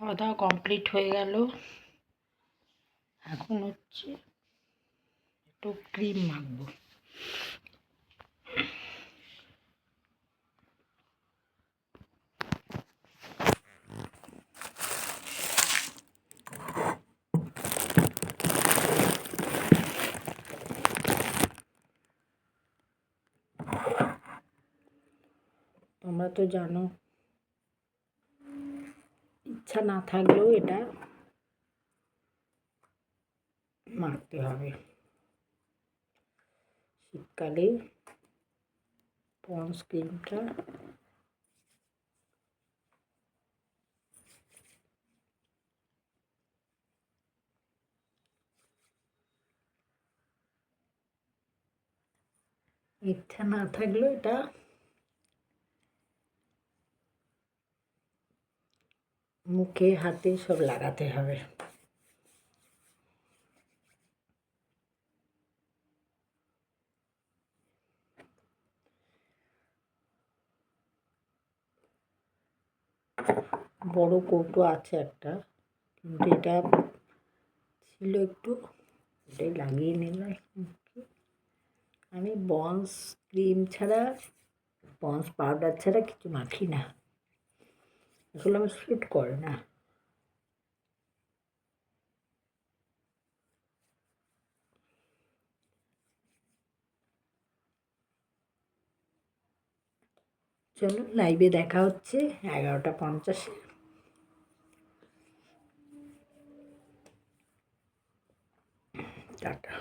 খাওয়া দাওয়া কমপ্লিট হয়ে গেল। এখন হচ্ছে একটু ক্রিম মাখবো। তোমরা তো জানো ইচ্ছা না থাকলেও এটা মারতে হবে। শীতকালে পন্স ক্রিমটা ইচ্ছা না থাকলেও এটা মুখে, হাতে সব লাগাতে হবে। বড় কৌটো আছে একটা, কিন্তু এটা ছিল একটু এটাই লাগিয়ে নিলাম আমি বন্স ক্রিম ছাড়া, বন্স পাউডার ছাড়া কিছু মাখি না। এগুলো আমি শ্যুট করে না। চলুন লাইভে দেখা হচ্ছে এগারোটা পঞ্চাশে। টাটা।